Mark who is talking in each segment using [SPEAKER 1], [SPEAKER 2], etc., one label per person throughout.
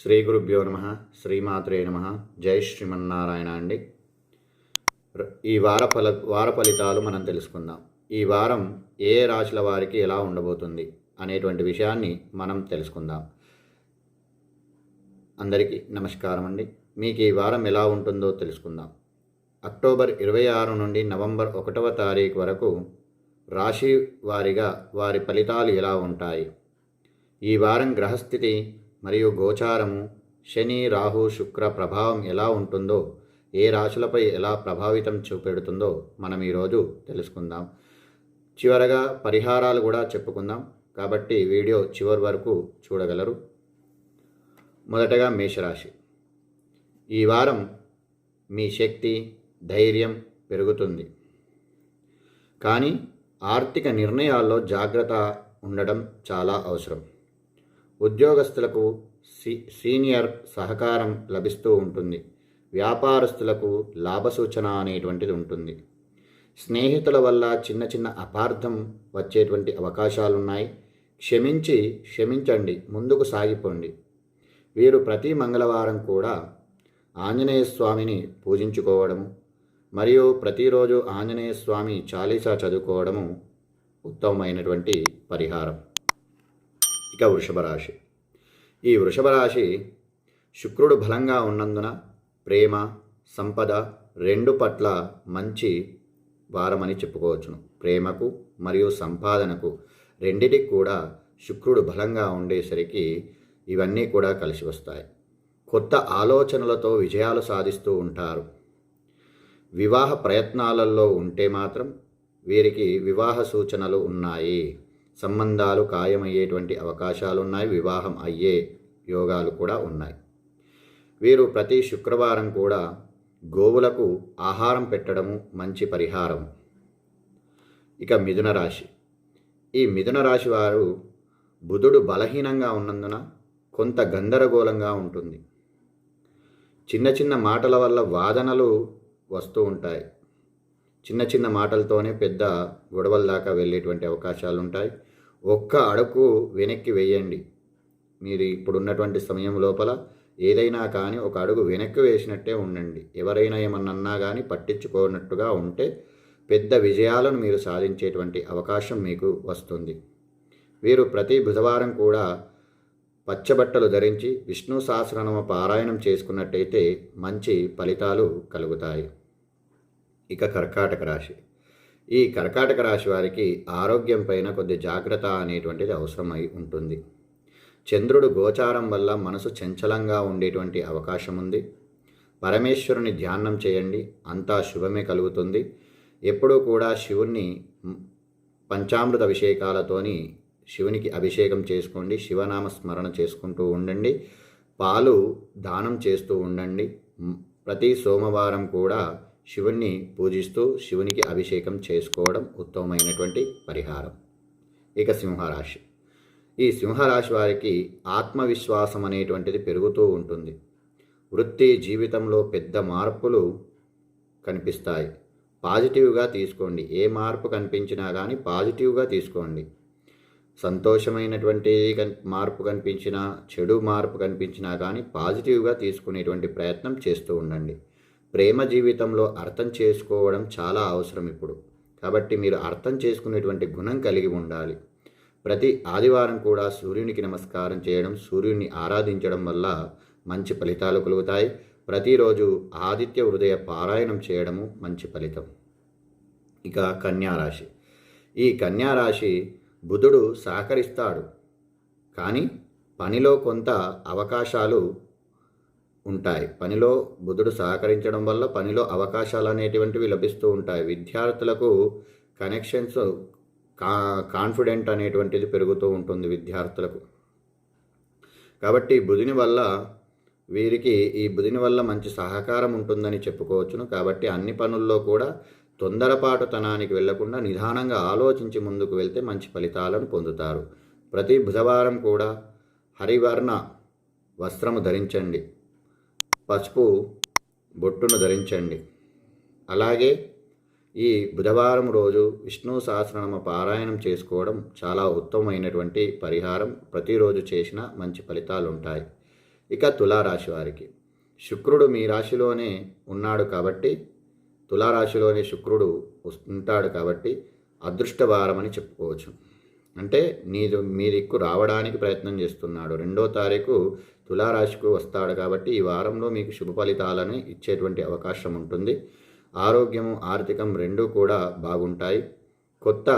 [SPEAKER 1] శ్రీ గురుభ్యో నమ శ్రీమాత్రే నమ జై శ్రీమన్నారాయణ అండి ఈ వార ఫల వార ఫలితాలు మనం తెలుసుకుందాం. ఈ వారం ఏ రాశుల వారికి ఎలా ఉండబోతుంది అనేటువంటి విషయాన్ని మనం తెలుసుకుందాం. అందరికీ నమస్కారం అండి మీకు ఈ వారం ఎలా ఉంటుందో తెలుసుకుందాం. అక్టోబర్ ఇరవై ఆరు నుండి నవంబర్ ఒకటవ తారీఖు వరకు రాశి వారిగా వారి ఫలితాలు ఎలా ఉంటాయి? ఈ వారం గ్రహస్థితి మరియు గోచారము శని రాహు శుక్ర ప్రభావం ఎలా ఉంటుందో ఏ రాశులపై ఎలా ప్రభావితం చూపెడుతుందో మనం ఈరోజు తెలుసుకుందాం. చివరగా పరిహారాలు కూడా చెప్పుకుందాం. కాబట్టి వీడియో చివరి వరకు చూడగలరు. మొదటగా మేషరాశి. ఈ వారం మీ శక్తి ధైర్యం పెరుగుతుంది. కానీ ఆర్థిక నిర్ణయాల్లో జాగ్రత్త ఉండడం చాలా అవసరం. ఉద్యోగస్తులకు సీ సీనియర్ సహకారం లభిస్తూ ఉంటుంది. వ్యాపారస్తులకు లాభసూచన అనేటువంటిది ఉంటుంది. స్నేహితుల వల్ల చిన్న చిన్న అపార్థం వచ్చేటువంటి అవకాశాలున్నాయి. క్షమించి క్షమించండి ముందుకు సాగిపోండి. వీరు ప్రతి మంగళవారం కూడా ఆంజనేయ స్వామిని పూజించుకోవడము మరియు ప్రతిరోజు ఆంజనేయ స్వామి చాలీసా చదువుకోవడము ఉత్తమమైనటువంటి పరిహారం. ఇక వృషభ రాశి ఈ వృషభ రాశి శుక్రుడు బలంగా ఉన్నందున ప్రేమ సంపద రెండు పట్ల మంచి వారమని చెప్పుకోవచ్చును. ప్రేమకు మరియు సంపాదనకు రెండిటికి కూడా శుక్రుడు బలంగా ఉండేసరికి ఇవన్నీ కూడా కలిసి వస్తాయి. కొత్త ఆలోచనలతో విజయాలు సాధిస్తూ ఉంటారు. వివాహ ప్రయత్నాలలో ఉంటే మాత్రం వీరికి వివాహ సూచనలు ఉన్నాయి. సంబంధాలు ఖాయమయ్యేటువంటి అవకాశాలు ఉన్నాయి వివాహం అయ్యే యోగాలు కూడా ఉన్నాయి. వీరు ప్రతి శుక్రవారం కూడా గోవులకు ఆహారం పెట్టడము మంచి పరిహారం. ఇక మిథున రాశి. ఈ మిథున రాశి వారు బుధుడు బలహీనంగా ఉన్నందున కొంత గందరగోళంగా ఉంటుంది. చిన్న చిన్న మాటల వల్ల వాదనలు వస్తూ ఉంటాయి. చిన్న చిన్న మాటలతోనే పెద్ద గొడవల దాకా వెళ్ళేటువంటి అవకాశాలు ఉంటాయి ఒక్క అడుగు వెనక్కి వేయండి. మీరు ఇప్పుడున్నటువంటి సమయం లోపల ఏదైనా కానీ ఒక అడుగు వెనక్కి వేసినట్టే ఉండండి. ఎవరైనా ఏమన్నా అన్నా కానీ పట్టించుకోనట్టుగా ఉంటే పెద్ద విజయాలను మీరు సాధించేటువంటి అవకాశం మీకు వస్తుంది. వీరు ప్రతి బుధవారం కూడా పచ్చబట్టలు ధరించి విష్ణు సహస్రనామ పారాయణం చేసుకున్నట్టయితే మంచి ఫలితాలు కలుగుతాయి. ఇక కర్కాటక రాశి. ఈ కర్కాటక రాశి వారికి ఆరోగ్యం పైన కొద్ది జాగ్రత్త అనేటువంటిది అవసరమై ఉంటుంది. చంద్రుడు గోచారం వల్ల మనసు చంచలంగా ఉండేటువంటి అవకాశం ఉంది. పరమేశ్వరుని ధ్యానం చేయండి. అంతా శుభమే కలుగుతుంది. ఎప్పుడూ కూడా శివుణ్ణి పంచామృత అభిషేకాలతోని శివునికి అభిషేకం చేసుకోండి. శివనామ స్మరణ చేసుకుంటూ ఉండండి. పాలు దానం చేస్తూ ఉండండి. ప్రతి సోమవారం కూడా శివుణ్ణి పూజిస్తూ శివునికి అభిషేకం చేసుకోవడం ఉత్తమమైనటువంటి పరిహారం. ఇక సింహరాశి. ఈ సింహరాశి వారికి ఆత్మవిశ్వాసం అనేటువంటిది పెరుగుతూ ఉంటుంది. వృత్తి జీవితంలో పెద్ద మార్పులు కనిపిస్తాయి. పాజిటివ్గా తీసుకోండి. ఏ మార్పు కనిపించినా కానీ పాజిటివ్గా తీసుకోండి. సంతోషమైనటువంటి కన్- మార్పు కనిపించినా చెడు మార్పు కనిపించినా కానీ పాజిటివ్గా తీసుకునేటువంటి ప్రయత్నం చేస్తూ ఉండండి. ప్రేమ జీవితంలో అర్థం చేసుకోవడం చాలా అవసరం ఇప్పుడు. కాబట్టి మీరు అర్థం చేసుకునేటువంటి గుణం కలిగి ఉండాలి. ప్రతి ఆదివారం కూడా సూర్యునికి నమస్కారం చేయడం సూర్యుని ఆరాధించడం వల్ల మంచి ఫలితాలు కలుగుతాయి. ప్రతిరోజు ఆదిత్య హృదయ పారాయణం చేయడము మంచి ఫలితం. ఇక కన్యారాశి ఈ కన్యారాశి బుధుడు సహకరిస్తాడు. కానీ పనిలో కొంత అవకాశాలు ఉంటాయి. పనిలో బుధుడు సహకరించడం వల్ల పనిలో అవకాశాలు అనేటువంటివి లభిస్తూ ఉంటాయి. విద్యార్థులకు కనెక్షన్స్ కా కాన్ఫిడెంట్ అనేటువంటిది పెరుగుతూ ఉంటుంది విద్యార్థులకు. కాబట్టి బుధుని వల్ల వీరికి ఈ బుధుని వల్ల మంచి సహకారం ఉంటుందని చెప్పుకోవచ్చును. కాబట్టి అన్ని పనుల్లో కూడా తొందరపాటుతనానికి వెళ్ళకుండా నిదానంగా ఆలోచించి ముందుకు వెళ్తే మంచి ఫలితాలను పొందుతారు. ప్రతి బుధవారం కూడా హరివర్ణ వస్త్రము ధరించండి. పసుపు బొట్టును ధరించండి. అలాగే ఈ బుధవారం రోజు విష్ణు సహస్రనామ పారాయణం చేసుకోవడం చాలా ఉత్తమమైనటువంటి పరిహారం. ప్రతిరోజు చేసిన మంచి ఫలితాలు ఉంటాయి. ఇక తులారాశి వారికి. శుక్రుడు మీ రాశిలోనే ఉన్నాడు కాబట్టి తులారాశిలోనే శుక్రుడు ఉంటాడు కాబట్టి అదృష్టవారం అని చెప్పుకోవచ్చు. అంటే మీరు మీ దిక్కు రావడానికి ప్రయత్నం చేస్తున్నాడు. రెండో తారీఖు తులారాశికు వస్తాడు కాబట్టి ఈ వారంలో మీకు శుభ ఫలితాలను ఇచ్చేటువంటి అవకాశం ఉంటుంది. ఆరోగ్యము ఆర్థికం రెండూ కూడా బాగుంటాయి. కొత్త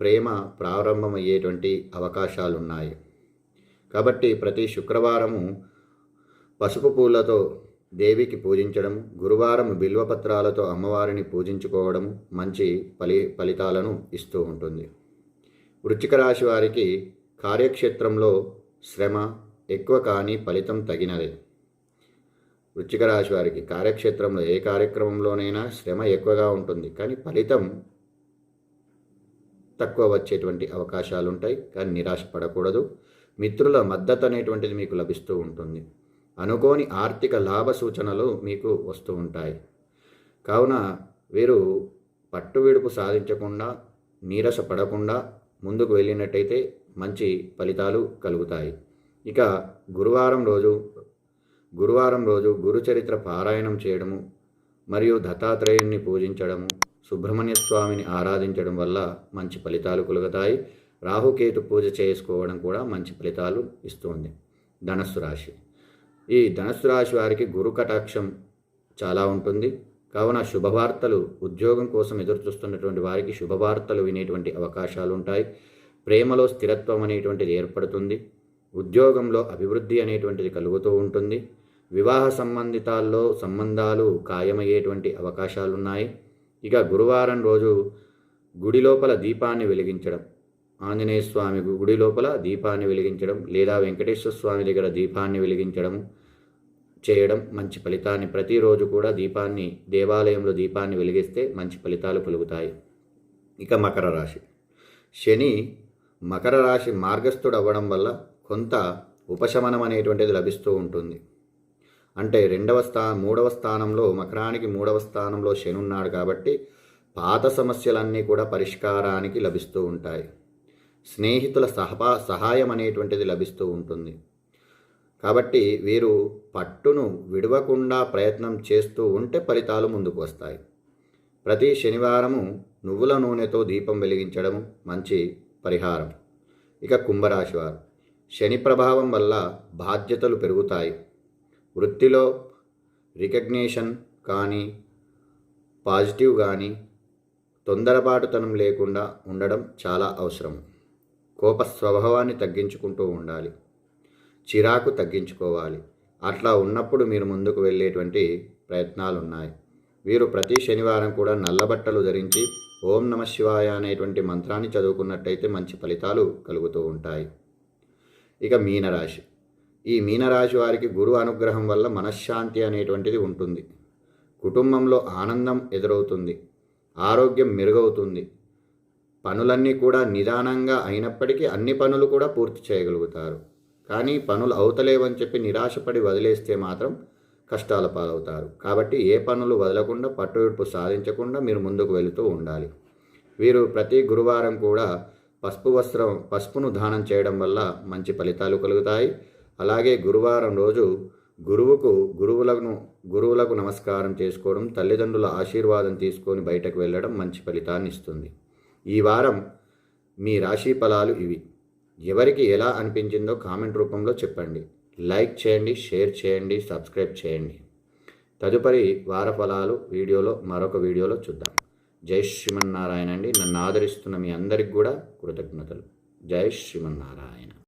[SPEAKER 1] ప్రేమ ప్రారంభమయ్యేటువంటి అవకాశాలు ఉన్నాయి కాబట్టి ప్రతి శుక్రవారము పసుపు పూలతో దేవికి పూజించడం గురువారం బిల్వపత్రాలతో అమ్మవారిని పూజించుకోవడం మంచి ఫలి ఫలితాలను ఇస్తూ ఉంటుంది. వృచ్చిక రాశి వారికి కార్యక్షేత్రంలో శ్రమ ఎక్కువ కానీ ఫలితం తగినదే వృచ్చిక రాశి వారికి కార్యక్షేత్రంలో ఏ కార్యక్రమంలోనైనా శ్రమ ఎక్కువగా ఉంటుంది. కానీ ఫలితం తక్కువ వచ్చేటువంటి అవకాశాలు ఉంటాయి కానీ నిరాశ పడకూడదు మిత్రుల మద్దతు అనేటువంటిది మీకు లభిస్తూ ఉంటుంది. అనుకోని ఆర్థిక లాభ సూచనలు మీకు వస్తూ ఉంటాయి. కావున వీరు పట్టు విడుపు సాధించకుండా నీరస పడకుండా ముందుకు వెళ్ళినట్టయితే మంచి ఫలితాలు కలుగుతాయి. ఇక గురువారం రోజు గురువారం రోజు గురుచరిత్ర పారాయణం చేయడము మరియు దత్తాత్రేయుణ్ణి పూజించడము సుబ్రహ్మణ్య స్వామిని ఆరాధించడం వల్ల మంచి ఫలితాలు కలుగుతాయి. రాహుకేతు పూజ చేసుకోవడం కూడా మంచి ఫలితాలు ఇస్తుంది. ధనస్సు రాశి. ఈ ధనస్సు రాశి వారికి గురు కటాక్షం చాలా ఉంటుంది. కావున శుభవార్తలు ఉద్యోగం కోసం ఎదురుచూస్తున్నటువంటి వారికి శుభవార్తలు వినేటువంటి అవకాశాలు ఉంటాయి ప్రేమలో స్థిరత్వం అనేటువంటిది ఏర్పడుతుంది. ఉద్యోగంలో అభివృద్ధి అనేటువంటిది కలుగుతూ ఉంటుంది. వివాహ సంబంధితాల్లో సంబంధాలు ఖాయమయ్యేటువంటి అవకాశాలు ఉన్నాయి ఇక గురువారం రోజు గుడి లోపల దీపాన్ని వెలిగించడం ఆంజనేయ స్వామి గుడి లోపల దీపాన్ని వెలిగించడం లేదా వెంకటేశ్వర స్వామి దగ్గర దీపాన్ని వెలిగించడం చేయడం మంచి ఫలితాన్ని ప్రతిరోజు కూడా దీపాన్ని దేవాలయంలో దీపాన్ని వెలిగిస్తే మంచి ఫలితాలు కలుగుతాయి. ఇక మకర రాశి. శని మకర రాశి మార్గస్థుడు అవ్వడం వల్ల కొంత ఉపశమనం అనేటువంటిది లభిస్తూ ఉంటుంది. అంటే రెండవ స్థా మూడవ స్థానంలో మకరానికి మూడవ స్థానంలో శని ఉన్నాడు కాబట్టి పాత సమస్యలన్నీ కూడా పరిష్కారానికి లభిస్తూ ఉంటాయి. స్నేహితుల సహపా సహాయం అనేటువంటిది లభిస్తూ ఉంటుంది. కాబట్టి వీరు పట్టును విడవకుండా ప్రయత్నం చేస్తూ ఉంటే ఫలితాలు ముందుకు వస్తాయి ప్రతి శనివారము నువ్వుల నూనెతో దీపం వెలిగించడం మంచి పరిహారం. ఇక కుంభరాశి వారు శని ప్రభావం వల్ల బాధ్యతలు పెరుగుతాయి. వృత్తిలో రికగ్నేషన్ కానీ పాజిటివ్ కానీ తొందరపాటుతనం లేకుండా ఉండడం చాలా అవసరం. కోప స్వభావాన్ని తగ్గించుకుంటూ ఉండాలి. చిరాకు తగ్గించుకోవాలి. అట్లా ఉన్నప్పుడు మీరు ముందుకు వెళ్ళేటువంటి ప్రయత్నాలు ఉన్నాయి వీరు ప్రతి శనివారం కూడా నల్లబట్టలు ధరించి ఓం నమ శివాయ అనేటువంటి మంత్రాన్ని చదువుకున్నట్టయితే మంచి ఫలితాలు కలుగుతూ ఉంటాయి. ఇక మీనరాశి. ఈ మీనరాశి వారికి గురు అనుగ్రహం వల్ల మనశ్శాంతి అనేటువంటిది ఉంటుంది. కుటుంబంలో ఆనందం ఎదురవుతుంది. ఆరోగ్యం మెరుగవుతుంది. పనులన్నీ కూడా నిదానంగా అయినప్పటికీ అన్ని పనులు కూడా పూర్తి చేయగలుగుతారు. కానీ పనులు అవుతలేవని చెప్పి నిరాశపడి వదిలేస్తే మాత్రం కష్టాల పాలవుతారు. కాబట్టి ఏ పనులు వదలకుండా పట్టువిడుపు సాధించకుండా మీరు ముందుకు వెళుతూ ఉండాలి. వీరు ప్రతి గురువారం కూడా పసుపు వస్త్రం పసుపును దానం చేయడం వల్ల మంచి ఫలితాలు కలుగుతాయి. అలాగే గురువారం రోజు గురువుకు గురువులను గురువులకు నమస్కారం చేసుకోవడం తల్లిదండ్రుల ఆశీర్వాదం తీసుకొని బయటకు వెళ్ళడం మంచి ఫలితాన్ని ఇస్తుంది. ఈ వారం మీ రాశి ఫలాలు ఇవి. ఎవరికి ఎలా అనిపించిందో కామెంట్ రూపంలో చెప్పండి. లైక్ చేయండి షేర్ చేయండి సబ్స్క్రైబ్ చేయండి. తదుపరి వార ఫలాలు వీడియోలో మరొక వీడియోలో చూద్దాం. జై శ్రీమన్నారాయణ అండి. నన్ను ఆదరిస్తున్న మీ అందరికి కూడా కృతజ్ఞతలు. జై శ్రీమన్నారాయణ.